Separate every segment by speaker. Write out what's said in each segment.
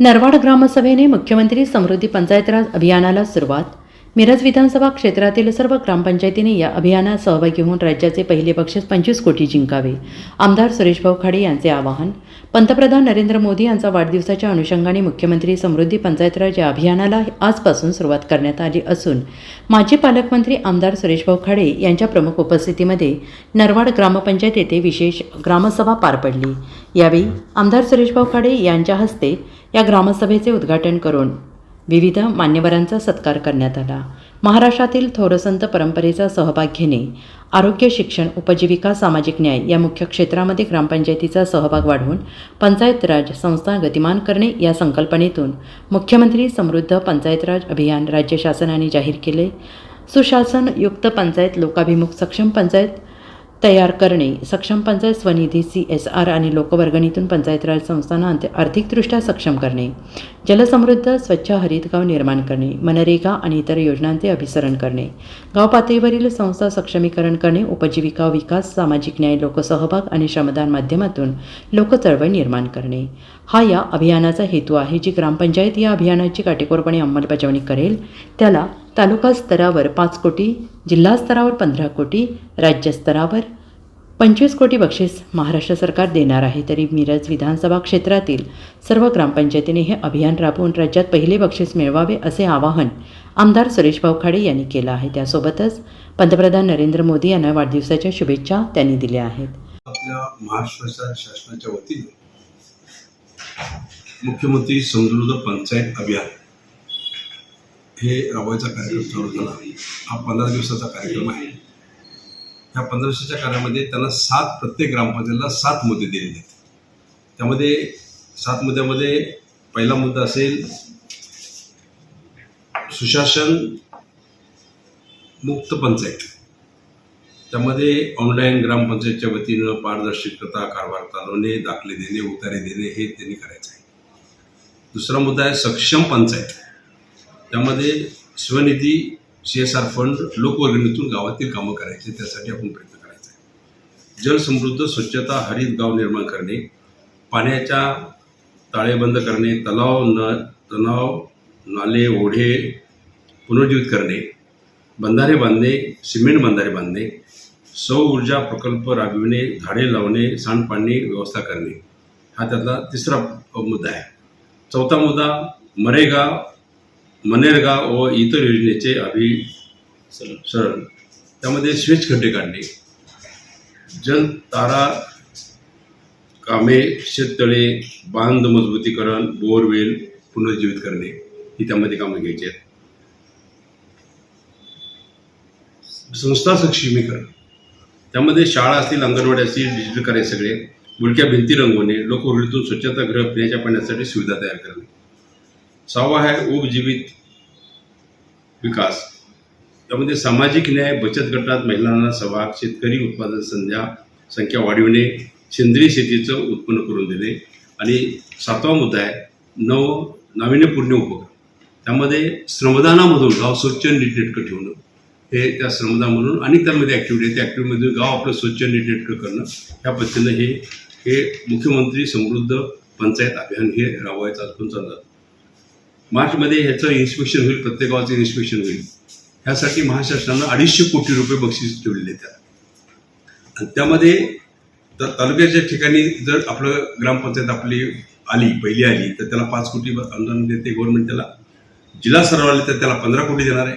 Speaker 1: नरवाड ग्रामसभेने मुख्यमंत्री समृद्धी पंचायतराज अभियानाला सुरुवात मिरज विधानसभा क्षेत्रातील सर्व ग्रामपंचायतींनी या अभियानात सहभागी होऊन राज्याचे पहिले बक्षीस पंचवीस कोटी जिंकावे. आमदार सुरेशभाऊ खाडे यांचे आवाहन. पंतप्रधान नरेंद्र मोदी यांचा वाढदिवसाच्या अनुषंगाने मुख्यमंत्री समृद्धी पंचायतराज या अभियानाला आजपासून सुरुवात करण्यात आली असून माजी पालकमंत्री आमदार सुरेशभाऊ खाडे यांच्या प्रमुख उपस्थितीमध्ये नरवाड ग्रामपंचायत येथे विशेष ग्रामसभा पार पडली. यावेळी आमदार सुरेशभाऊ खाडे यांच्या हस्ते या ग्रामसभेचे उद्घाटन करून विविध मान्यवरांचा सत्कार करण्यात आला. महाराष्ट्रातील थोरसंत परंपरेचा सहभाग घेणे आरोग्य शिक्षण उपजीविका सामाजिक न्याय या मुख्य क्षेत्रामध्ये ग्रामपंचायतीचा सहभाग वाढवून पंचायत राज संस्था गतिमान करणे या संकल्पनेतून मुख्यमंत्री समृद्ध पंचायत राज अभियान राज्य शासनाने जाहीर केले. सुशासनयुक्त पंचायत लोकाभिमुख सक्षम पंचायत तयार करणे. सक्षम पंचायत स्वनिधी सी एस आर आणि लोकवर्गणीतून पंचायत राज संस्थांना अंत- आर्थिकदृष्ट्या सक्षम करणे. जलसमृद्ध स्वच्छ हरित गाव निर्माण करणे. मनरेगा आणि इतर योजनांचे अभिसरण करणे. गाव पातळीवरील संस्था सक्षमीकरण करणे. उपजीविका विकास सामाजिक न्याय लोकसहभाग आणि श्रमदान माध्यमातून लोकचळवळ निर्माण करणे. हा या अभियानाचा हेतू आहे जी ग्रामपंचायत या अभियानाची काटेकोरपणे अंमलबजावणी करेल. त्याला तालुका स्तरावर पाच कोटी जिल्हा स्तरावर पंधरा कोटी राज्यस्तरावर पंचवीस कोटी बक्षीस महाराष्ट्र सरकार देणार आहे. तरी मिरज विधानसभा क्षेत्रातील सर्व ग्रामपंचायतीने हे अभियान राबवून राज्यात पहिले बक्षीस मिळवावे असे आवाहन आमदार सुरेशभाऊ खाडे यांनी केलं आहे. त्यासोबतच पंतप्रधान नरेंद्र मोदी यांना वाढदिवसाच्या शुभेच्छा त्यांनी दिल्या आहेत.
Speaker 2: आपल्या महाराष्ट्र शासनाच्या वतीने मुख्यमंत्री समृद्ध पंचायत अभियान हे राबवायचा कार्यक्रम चालू झाला. हा पंधरा दिवसाचा कार्यक्रम आहे. ह्या पंधरा दिवसाच्या कार्यामध्ये त्यांना सात प्रत्येक ग्रामपंचायतीला सात मुद्दे दिलेले आहेत त्यामध्ये सात मुद्द्यामध्ये पहिला मुद्दा असेल सुशासन मुक्त पंचायत. त्यामध्ये ऑनलाईन ग्रामपंचायतच्या वतीनं पारदर्शकता कारभार चालवणे दाखले देणे उतारे देणे हे त्यांनी करायचं आहे. दुसरा मुद्दा आहे सक्षम पंचायत. त्यामध्ये स्वनिधी सी एस आर फंड लोकवर्गणीतून गावातील कामं करायचे त्यासाठी आपण प्रयत्न करायचा. आहे जलसमृद्ध स्वच्छता हरित गाव निर्माण करणे पाण्याच्या ताळेबंद करणे तलाव न तलाव नाले ओढे पुनर्जीवित करणे बंधारे बांधणे सिमेंट बंधारे बांधणे सौर ऊर्जा प्रकल्प राबविणे झाडे लावणे सांडपाणी व्यवस्था करणे. हा त्यातला तिसरा मुद्दा आहे. चौथा मुद्दा मरेगाव मनेरगा व इतर योजनेचे अभिसरण. त्यामध्ये स्वेच खड्डे काढणे. जल तारा कामे शेततळे बांध मजबूतीकरण बोरवेल पुनर्जीवित करणे. ही त्यामध्ये कामं घ्यायची आहेत. संस्था सक्षमीकरण. त्यामध्ये शाळा असतील अंगणवाडी असतील डिजिटल करायचे सगळे. मुलक्या भिंती रंगवणे. लोकवृत्तीतून स्वच्छतागृह पिण्याच्या पाण्यासाठी सुविधा तयार करणे. सहावा आहे उपजीवित विकास। त्यामध्ये सामाजिक न्याय बचत गटात महिलांना सहभाग शेतकरी उत्पादन संध्या संख्या वाढविणे सेंद्रिय शेतीचं उत्पन्न करून देणे आणि सातवा मुद्दा आहे नव नाविन्यपूर्ण उपक्रम। त्यामध्ये श्रमदानामधून गाव स्वच्छ नीटनेटकं ठेवणं हे त्या श्रमदान म्हणून आणि त्यामध्ये ॲक्टिव्हिटी आहे. त्या ॲक्टिव्हिटीमध्ये गाव आपलं स्वच्छ नीटनेटकं करणं ह्या पद्धतीनं हे हे मुख्यमंत्री समृद्ध पंचायत अभियान हे राबवायचं आजपासून चाललं मार्चमध्ये ह्याचं इन्स्पेक्शन होईल प्रत्येक गावाचं इन्स्पेक्शन होईल. ह्यासाठी महाशासनानं अडीचशे कोटी रुपये बक्षीस ठेवलेले त्यात आणि त्यामध्ये तर तालुक्याच्या ठिकाणी जर आपलं ग्रामपंचायत आपली आली पहिली आली तर त्याला पाच कोटी अनुदान देते गव्हर्नमेंट त्याला. जिल्हा स्तरावर आले तर त्याला पंधरा कोटी देणार आहे.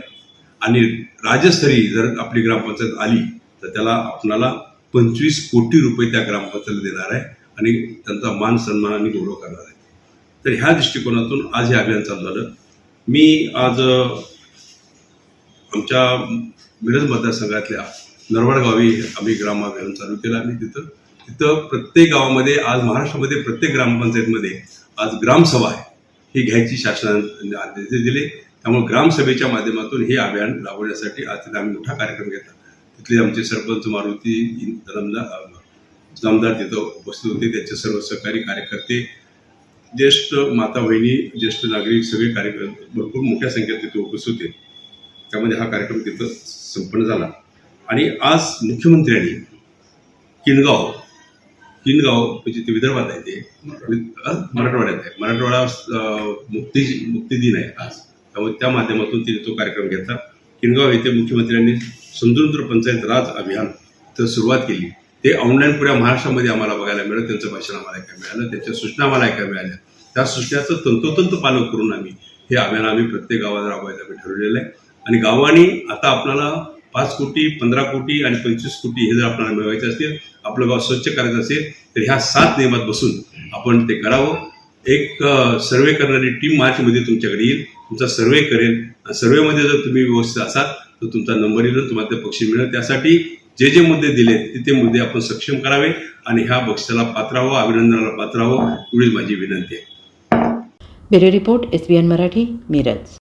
Speaker 2: आणि राज्यस्तरीय जर आपली ग्रामपंचायत आली तर त्याला आपणाला पंचवीस कोटी रुपये त्या ग्रामपंचायतीला देणार आहे. आणि त्यांचा मान सन्मान आणि गौरव करणार आहे. तर ह्या दृष्टिकोनातून आज हे अभियान चालू झालं. मी आज आमच्या मिरज मतदारसंघातल्या नरवाड गावी आम्ही ग्राम अभियान चालू केलं आणि तिथं तिथं प्रत्येक गावामध्ये आज महाराष्ट्रामध्ये प्रत्येक ग्रामपंचायतमध्ये आज ग्रामसभा आहे. ही घ्यायची शासनाने आदेश दिले. त्यामुळे ग्रामसभेच्या माध्यमातून हे अभियान राबवण्यासाठी आज तिथे आम्ही मोठा कार्यक्रम घेतला. तिथले आमचे सरपंच मारुती नामदार नामदार तिथं उपस्थित होते. त्यांचे सर्व सहकारी कार्यकर्ते ज्येष्ठ माता बहिणी ज्येष्ठ नागरिक सगळे कार्यक्रम भरपूर मोठ्या संख्येत तिथे उपस्थित होते. त्यामध्ये हा कार्यक्रम तिथं संपन्न झाला. आणि आज मुख्यमंत्र्यांनी किनगाव किनगाव म्हणजे ते विदर्भात आहे ते. मराठवाड्यात आहे. मराठवाडा मुक्ती मुक्ती दिन आहे आज. त्यामुळे त्या माध्यमातून तिने तो कार्यक्रम घेतला. किनगाव येथे मुख्यमंत्र्यांनी स्वतंत्र पंचायत राज अभियान तर सुरुवात केली. ते ऑनलाईन पुऱ्या महाराष्ट्रामध्ये आम्हाला बघायला मिळालं त्यांचं भाषण आम्हाला ऐकायला मिळालं त्यांच्या सूचना आम्हाला ऐकायला मिळाल्या. त्या सूचनाचं तंतोतंत पालन करून आम्ही हे अभियान आम्ही प्रत्येक गावात राबवायचं आम्ही ठरवलेलं आहे. आणि गावाने आता आपल्याला पाच कोटी पंधरा कोटी आणि पंचवीस कोटी हे जर आपल्याला मिळवायचे असतील आपलं गाव स्वच्छ करायचं असेल तर ह्या सात नियमात बसून आपण ते करावं. एक सर्वे करणारी टीम मार्चमध्ये तुमच्याकडे येईल तुमचा सर्वे करेल. आणि सर्वेमध्ये जर तुम्ही व्यवस्थित असाल तर तुमचा नंबर येईल तुम्हाला ते पक्षी मिळेल. त्यासाठी जे जे मुद्दे दिले ते ते मुद्दे आपण सक्षम करावे आणि ह्या बक्षाला पात्र अभिनंदनाला पात्र एवढीच माझी विनंती आहे.
Speaker 1: Bureau report S B N Marathi Miraj.